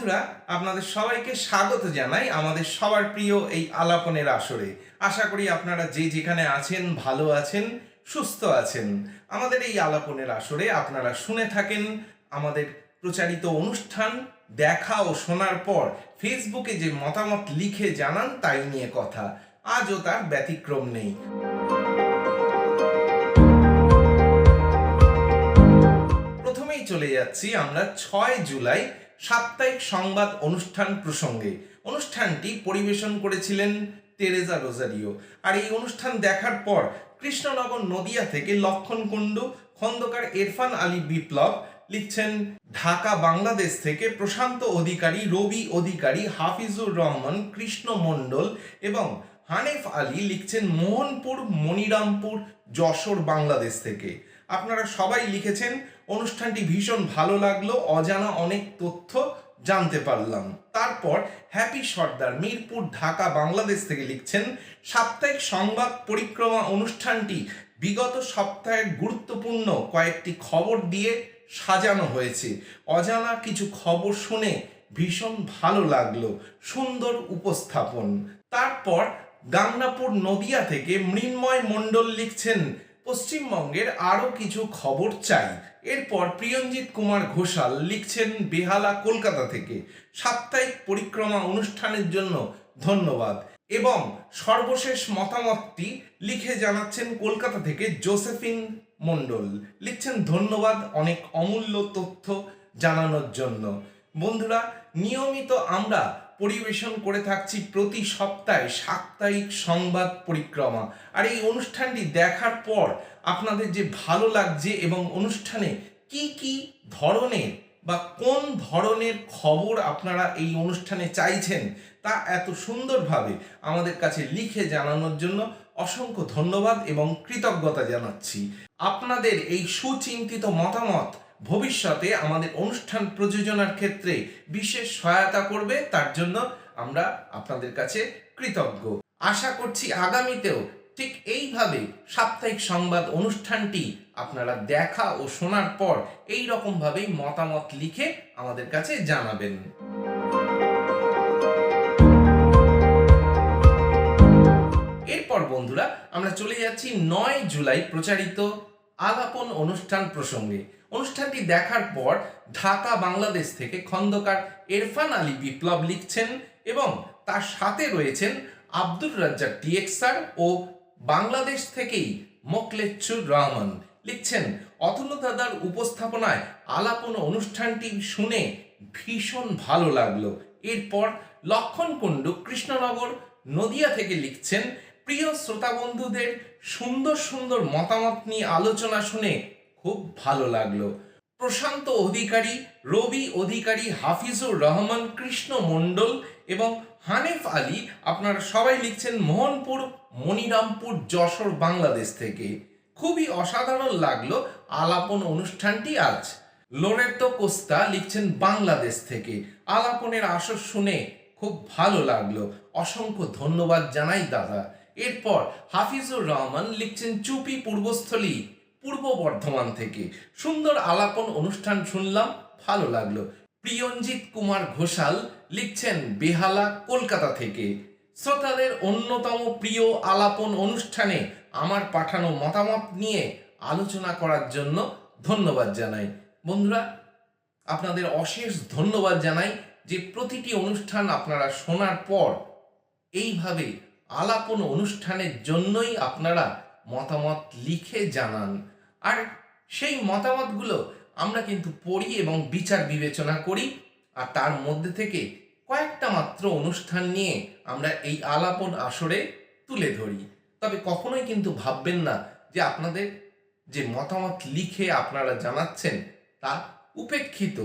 বন্ধুরা, আপনাদের সবাইকে স্বাগত জানাই আমাদের সবার প্রিয় এই আলাপনের আসরে। আশা করি আপনারা যে যেখানে আছেন, ভালো আছেন, সুস্থ আছেন। আমাদের এই আলাপনের আসরে আপনারা শুনে থাকেন আমাদের প্রচারিত অনুষ্ঠান দেখা ও শোনার পর ফেসবুকে যে মতামত লিখে জানান তাই নিয়ে কথা। আজও তার ব্যতিক্রম নেই। চলে যাচ্ছি আমরা ছয় জুলাই সাপ্তাহিক সংবাদ অনুষ্ঠান প্রসঙ্গে। অনুষ্ঠানটি পরিবেশন করেছিলেন তেরেজা রোজারিও। আর এই অনুষ্ঠান দেখার পর কৃষ্ণনগর নদিয়া থেকে লক্ষণ খন্দকার এরফান আলী বিপ্লব লিখছেন, ঢাকা, বাংলাদেশ থেকে প্রশান্ত অধিকারী, রবি অধিকারী, হাফিজুর রহমান, কৃষ্ণ মণ্ডল এবং হানিফ আলী লিখছেন, মোহনপুর, মনিরামপুর, যশোর, বাংলাদেশ থেকে। আপনারা সবাই লিখেছেন অনুষ্ঠানটি ভীষণ ভালো লাগল, অজানা অনেক তথ্য জানতে পারলাম। তারপর হ্যাপি সর্দার মিরপুর, ঢাকা, বাংলাদেশ থেকে লিখছেন, সাপ্তাহিক সংবাদ পরিক্রমা অনুষ্ঠানটি বিগত সপ্তাহের গুরুত্বপূর্ণ কয়েকটি খবর দিয়ে সাজানো হয়েছে। অজানা কিছু খবর শুনে ভীষণ ভালো লাগল, সুন্দর উপস্থাপন। তারপর গাংনাপুর নদিয়া থেকে মৃন্ময় মণ্ডল লিখছেন পশ্চিমবঙ্গের আরও কিছু খবর চাই। এরপর প্রিয়ঞ্জিত কুমার ঘোষাল লিখছেন বেহালা কলকাতা থেকে। সাপ্তাহিক পরিক্রমা অনুষ্ঠানের জন্য ধন্যবাদ। এবং সর্বশেষ মতামতটি লিখে জানাচ্ছেন কলকাতা থেকে জোসেফিন মণ্ডল। লিখছেন, ধন্যবাদ, অনেক অমূল্য তথ্য জানানোর জন্য। বন্ধুরা, নিয়মিত আমরা পরিবেশন করে থাকছি প্রতি সপ্তাহে সাপ্তাহিক সংবাদ পরিক্রমা। আর এই অনুষ্ঠানটি দেখার পর আপনাদের যে ভালো লাগছে এবং অনুষ্ঠানে কি কি ধরনের বা কোন ধরনের খবর আপনারা এই অনুষ্ঠানে চাইছেন তা এত সুন্দরভাবে আমাদের কাছে লিখে জানানোর জন্য অসংখ্য ধন্যবাদ এবং কৃতজ্ঞতা জানাচ্ছি। আপনাদের এই সুচিন্তিত মতামত ভবিষ্যতে আমাদের অনুষ্ঠান প্রযোজনার ক্ষেত্রে বিশেষ সহায়তা করবে, তার জন্য আমরা আপনাদের কাছে কৃতজ্ঞ। আশা করছি আগামীতেও ঠিক এইভাবে সাপ্তাহিক সংবাদ অনুষ্ঠানটি আপনারা দেখা ও শোনার পর এই রকমভাবেই মতামত লিখে আমাদের কাছে জানাবেন। এরপর বন্ধুরা, আমরা চলে যাচ্ছি নয় জুলাই প্রচারিত আলাপন অনুষ্ঠান প্রসঙ্গে। অনুষ্ঠানটি দেখার পর ঢাকা, বাংলাদেশ থেকে খন্দকার এরফান আলী বিপ্লব লিখছেন এবং তার সাথে রয়েছেন আব্দুর রাজ্জাক টিএক্সার ও বাংলাদেশ থেকেই মোকলেচ্ছুর রহমান। লিখছেন, অতুল দাদার উপস্থাপনায় আলাপন অনুষ্ঠানটি শুনে ভীষণ ভালো লাগল। এরপর লক্ষণ কুণ্ডু কৃষ্ণনগর, নদিয়া থেকে লিখছেন, প্রিয় শ্রোতা বন্ধুদের সুন্দর সুন্দর মতামত নিয়ে আলোচনা শুনে খুব ভালো লাগল। প্রশান্ত অধিকারী, রবি অধিকারী, হাফিজুর রহমান, কৃষ্ণ মণ্ডল এবং হানিফ আলী আপনারা সবাই লিখছেন মোহনপুর, মনিরামপুর, যশোর, বাংলাদেশ থেকে। খুবই অসাধারণ লাগল আলাপন অনুষ্ঠানটি আজ। লোরেতো কোস্তা লিখছেন বাংলাদেশ থেকে। আলাপনের আসর শুনে খুব ভালো লাগল। অসংখ্য ধন্যবাদ জানাই দাদা। এরপর হাফিজুর রহমান লিখছেন চুপি পূর্বস্থলী। পূর্ব বর্ধমান থেকে। সুন্দর আলাপন অনুষ্ঠান শুনলাম, ভালো লাগল। প্রিয়ঞ্জিত কুমার ঘোষাল লিখছেন, বেহালা, কলকাতা থেকে। শ্রোতাদের অন্যতম প্রিয় আলাপন অনুষ্ঠানে আমার পাঠানো মতামত নিয়ে আলোচনা করার জন্য ধন্যবাদ জানাই। বন্ধুরা, আপনাদের অশেষ ধন্যবাদ জানাই যে প্রতিটি অনুষ্ঠান আপনারা শোনার পর এইভাবে আলাপন অনুষ্ঠানের জন্যই আপনারা মতামত লিখে জানান। আর সেই মতামতগুলো আমরা কিন্তু পড়ি এবং বিচার বিবেচনা করি। আর তার মধ্যে থেকে কয়েকটা মাত্র অনুষ্ঠান নিয়ে আমরা এই আলাপন আসরে তুলে ধরি। তবে কখনোই কিন্তু ভাববেন না যে আপনাদের যে মতামত লিখে আপনারা জানাচ্ছেন তা উপেক্ষিত,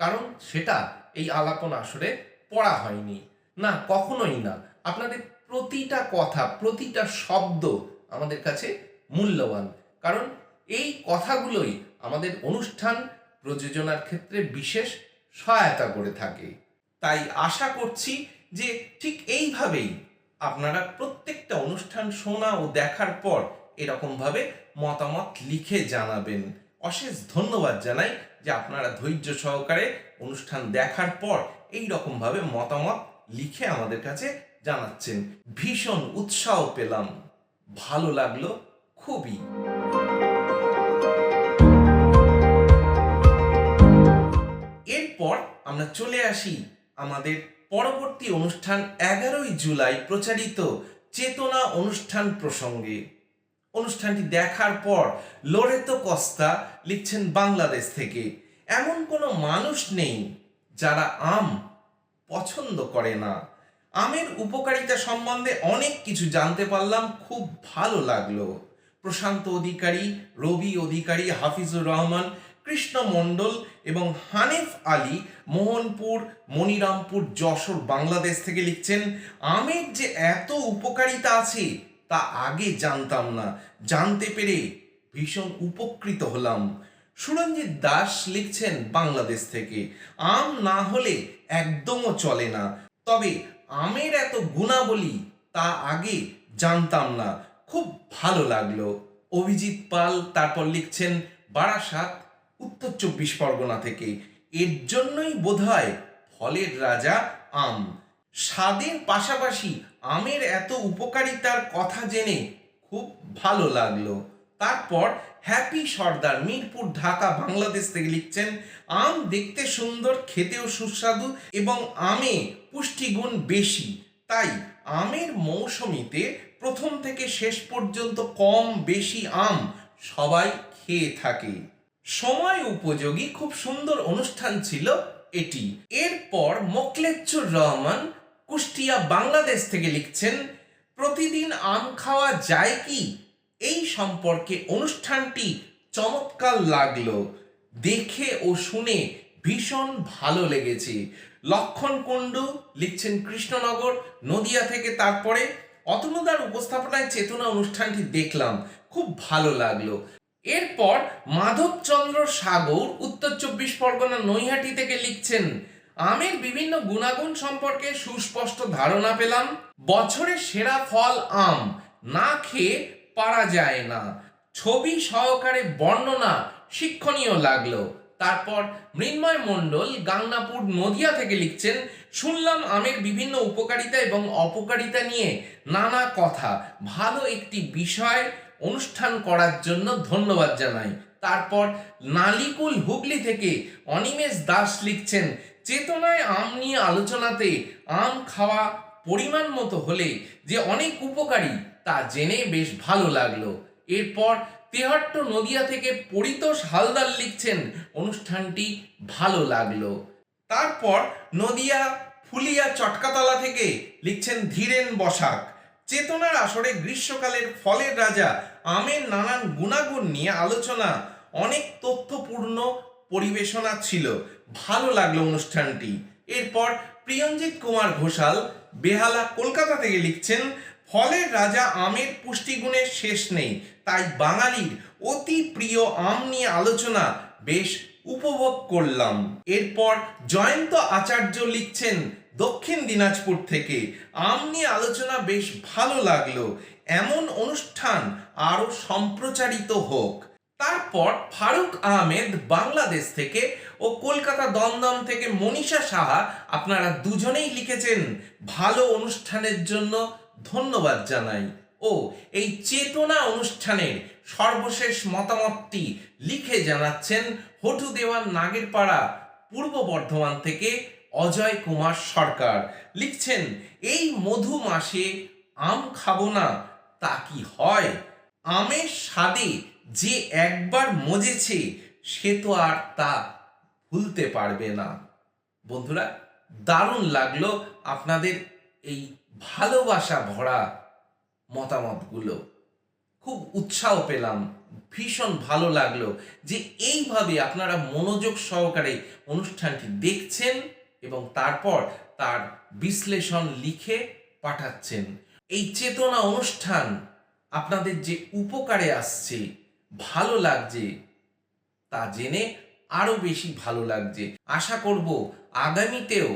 কারণ সেটা এই আলাপন আসরে পড়া হয়নি। না, কখনোই না। আপনাদের প্রতিটা কথা, প্রতিটা শব্দ আমাদের কাছে মূল্যবান। কারণ এই কথাগুলোই আমাদের অনুষ্ঠান প্রযোজনার ক্ষেত্রে বিশেষ সহায়তা করে থাকে। তাই আশা করছি যে ঠিক এইভাবেই আপনারা প্রত্যেকটা অনুষ্ঠান শোনা ও দেখার পর এরকমভাবে মতামত লিখে জানাবেন। অশেষ ধন্যবাদ জানাই যে আপনারা ধৈর্য সহকারে অনুষ্ঠান দেখার পর এই রকমভাবে মতামত লিখে আমাদের কাছে জানাচ্ছেন। ভীষণ উৎসাহ পেলাম। ভালো লাগল খুবই। এরপর আমরা চলে আসি আমাদের পরবর্তী অনুষ্ঠান এগারোই জুলাই প্রচারিত চেতনা অনুষ্ঠান প্রসঙ্গে। অনুষ্ঠানটি দেখার পর লোরেতো কস্তা লিখছেন বাংলাদেশ থেকে, এমন কোনো মানুষ নেই যারা আম পছন্দ করে না। আমের উপকারিতা সম্বন্ধে অনেক কিছু জানতে পারলাম, খুব ভালো লাগল। প্রশান্ত অধিকারী, রবি অধিকারী, হাফিজুর রহমান কৃষ্ণ মণ্ডল এবং হানিফ আলী মোহনপুর, মনিরামপুর, যশোর, বাংলাদেশ থেকে লিখছেন, আমের যে এত উপকারিতা আছে তা আগে জানতাম না। জানতে পেরে ভীষণ উপকৃত হলাম। সুরঞ্জিত দাস লিখছেন, বাংলাদেশ থেকে। আম না হলে একদমও চলে না। তবে আমের এত গুণাবলী তা আগে জানতাম না। খুব ভালো লাগল। অভিজিৎ পাল তারপর লিখছেন, বারাসাত উত্তর চব্বিশ পরগনা থেকে। এর জন্যই বোধহয় ফলের রাজা আম। স্বাদের পাশাপাশি আমের এত উপকারিতার কথা জেনে খুব ভালো লাগল। তারপর হ্যাপি সর্দার মিরপুর, ঢাকা, বাংলাদেশ থেকে লিখছেন, আম দেখতে সুন্দর, খেতেও সুস্বাদু এবং আমে পুষ্টিগুণ বেশি। তাই আমের মৌসুমিতে প্রথম থেকে শেষ পর্যন্ত কম বেশি আম সবাই খেয়ে থাকে। সময় উপযোগী খুব সুন্দর অনুষ্ঠান ছিল এটি। এরপর মোকলেচ্চুর রহমান কুষ্টিয়া, বাংলাদেশ থেকে লিখছেন, প্রতিদিন আম খাওয়া যায় কি? এই সম্পর্কে অনুষ্ঠানটি চমৎকার লাগল। দেখে ও শুনে ভীষণ ভালো লেগেছে। লক্ষণ কুণ্ডু লিখছেন, কৃষ্ণনগর, নদিয়া থেকে তারপরে অতনুদার উপস্থাপনায় চেতনা অনুষ্ঠানটি দেখলাম। খুব ভালো লাগল। এরপর মাধবচন্দ্র সাগর, উত্তর চব্বিশ পরগনা, নৈহাটি থেকে লিখছেন, আমের বিভিন্ন গুণাগুণ সম্পর্কে সুস্পষ্ট ধারণা পেলাম। বছরের সেরা ফল আম। না খেয়ে পারা যায় না। ছবি সহকারে বর্ণনা শিক্ষণীয় লাগল। তারপর মৃন্ময় মণ্ডল, গাংনাপুর, নদিয়া থেকে লিখছেন, শুনলাম আমের বিভিন্ন উপকারিতা এবং অপকারিতা নিয়ে নানা কথা। ভালো একটি বিষয় অনুষ্ঠান করার জন্য ধন্যবাদ জানাই। তারপর নালিকুল হুগলি থেকে অনিমেষ দাস লিখছেন, চেতনায় আম নিয়ে আলোচনাতে আম খাওয়া পরিমাণ মতো হলে যে অনেক উপকারী তা জেনে বেশ ভালো লাগল। এরপর তেহট্ট নদিয়া থেকে পরিতোষ হালদার লিখছেন, অনুষ্ঠানটি ভালো লাগল। তারপর নদিয়া ফুলিয়া চটকাতলা থেকে লিখছেন, ধীরেন বসাক। চেতনার আসরে গ্রীষ্মকালের ফলের রাজা আমের নানান গুণাগুণ নিয়ে আলোচনা, অনেক তথ্যপূর্ণ পরিবেশনা ছিল। ভালো লাগল অনুষ্ঠানটি। এরপর প্রিয়ঞ্জিত কুমার ঘোষাল বেহালা কলকাতা থেকে লিখছেন, ফলের রাজা আমের পুষ্টিগুণের শেষ নেই, তাই বাঙালির অতি প্রিয় আম নিয়ে আলোচনা বেশ উপভোগ করলাম। এরপর জয়ন্ত আচার্য লিখছেন দক্ষিণ দিনাজপুর থেকে। আম নিয়ে আলোচনা বেশ ভালো লাগল। এমন অনুষ্ঠান আরও সম্প্রচারিত হোক। তারপর ফারুক আহমেদ বাংলাদেশ থেকে ও কলকাতা দমদম থেকে মনীষা সাহা আপনারা দুজনেই লিখেছেন, ভালো অনুষ্ঠানের জন্য ধন্যবাদ জানাই। ও, এই চেতনা অনুষ্ঠানের সর্বশেষ মতামতটি লিখে জানাচ্ছেন হটু দেওয়ান নাগেরপাড়া, পূর্ব বর্ধমান থেকে অজয় কুমার সরকার। লিখছেন, এই মধু মাসে আম খাব না, তা কি হয়? আমের স্বাদে যে একবার মজেছে, সে তো আর তা ভুলতে পারবে না। বন্ধুরা, দারুণ লাগল আপনাদের এই ভালোবাসা ভরা মতামতগুলো। খুব উৎসাহ পেলাম, ভীষণ ভালো লাগল যে এইভাবে আপনারা মনোযোগ সহকারে অনুষ্ঠানটি দেখছেন। এবং তারপর তার বিশ্লেষণ লিখে পাঠাচ্ছেন। এই চেতনা অনুষ্ঠান আপনাদের যে উপকারে আসছে, ভালো লাগছে, তা জেনে আরও বেশি ভালো লাগছে। আশা করব আগামীতেও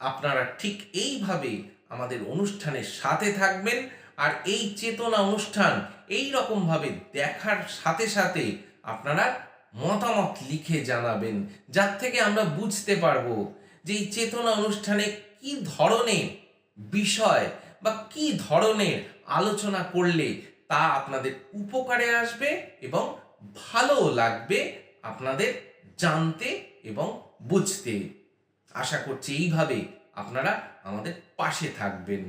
আপনারা ঠিক এইভাবে আমাদের অনুষ্ঠানের সাথে থাকবেন আর এই চেতনা অনুষ্ঠান এই রকমভাবে দেখার সাথে সাথে আপনারা মতামত লিখে জানাবেন, যার থেকে আমরা বুঝতে পারব যে এই চেতনা অনুষ্ঠানে কি ধরনের বিষয় বা কি ধরনের আলোচনা করলে তা আপনাদের উপকারে আসবে এবং ভালোও লাগবে আপনাদের জানতে এবং বুঝতে। আশা করছি এইভাবে আপনারা আমাদের পাশে থাকবেন।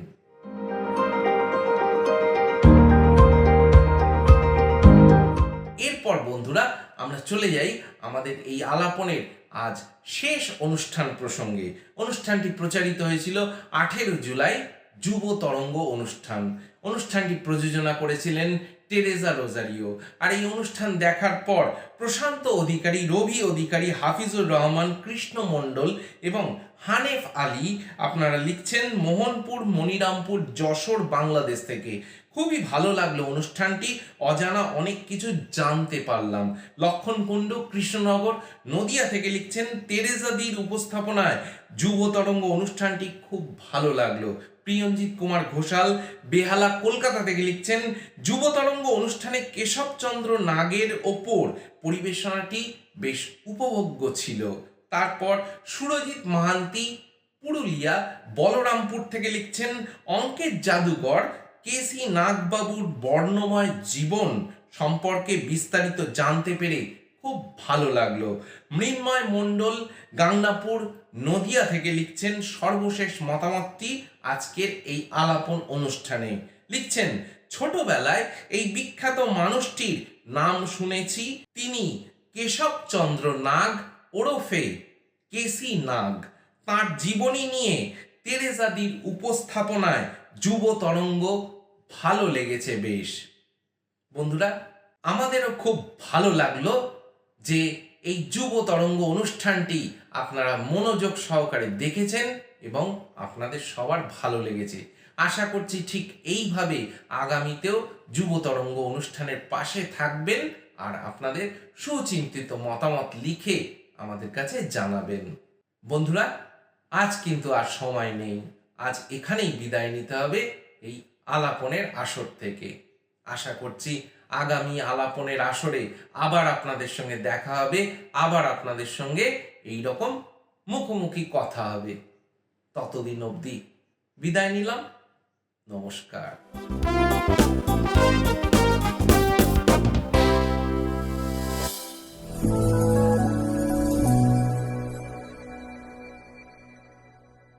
এরপর বন্ধুরা আমরা চলে যাই আমাদের এই আলাপনের আজ শেষ অনুষ্ঠান প্রসঙ্গে। অনুষ্ঠানটি প্রচারিত হয়েছিল আঠেরো জুলাই যুব তরঙ্গ অনুষ্ঠান। অনুষ্ঠানটি প্রযোজনা করেছিলেন টেরেজা রোজারিও। আর এই অনুষ্ঠান দেখার পর প্রশান্ত অধিকারী, রবি অধিকারী, হাফিজুর রহমান, কৃষ্ণ মণ্ডল এবং হানেফ আলী আপনারা লিখছেন মোহনপুর, মনিরামপুর, যশোর, বাংলাদেশ থেকে। খুবই ভালো লাগল অনুষ্ঠানটি। অজানা অনেক কিছু জানতে পারলাম। লক্ষণ কুণ্ডু, কৃষ্ণনগর, নদিয়া থেকে লিখছেন তেরেজাদির উপস্থাপনায় যুব তরঙ্গ অনুষ্ঠানটি খুব ভালো লাগল। প্রিয়ঞ্জিৎ কুমার ঘোষাল বেহালা কলকাতা থেকে লিখছেন, যুব তরঙ্গ অনুষ্ঠানে কেশবচন্দ্র নাগের ওপর পরিবেশনাটি বেশ উপভোগ্য ছিল। তারপর সুরজিৎ মাহান্তি পুরুলিয়া, বলরামপুর থেকে লিখছেন, অঙ্কের জাদুঘর, কেসি নাগবাবুর বর্ণময় জীবন সম্পর্কে বিস্তারিত জানতে পেরে খুব ভালো লাগল। মৃন্ময় মণ্ডল, গাংনাপুর নদিয়া থেকে লিখছেন সর্বশেষ মতামতটি আজকের এই আলাপন অনুষ্ঠানে। লিখছেন, ছোটবেলায় এই বিখ্যাত মানুষটির নাম শুনেছি। তিনি কেশবচন্দ্র নাগ ওরফে কেসি নাগ। তার জীবনী নিয়ে তেরেজাদির উপস্থাপনায় যুব তরঙ্গ ভালো লেগেছে বেশ। বন্ধুরা, আমাদেরও খুব ভালো লাগল যে এই যুব তরঙ্গ অনুষ্ঠানটি আপনারা মনোযোগ সহকারে দেখেছেন এবং আপনাদের সবার ভালো লেগেছে। আশা করছি ঠিক এইভাবে আগামীতেও যুব তরঙ্গ অনুষ্ঠানের পাশে থাকবেন আর আপনাদের সুচিন্তিত মতামত লিখে আমাদের কাছে জানাবেন। বন্ধুরা, আজ কিন্তু আর সময় নেই। আজ এখানেই বিদায় নিতে হবে এই আলাপনের আসর থেকে। আশা করছি আগামী আলাপনের আসরে আবার আপনাদের সঙ্গে দেখা হবে, আবার আপনাদের সঙ্গে এই রকম মুখোমুখি কথা হবে। ততদিন অবধি বিদায় নিলাম। নমস্কার।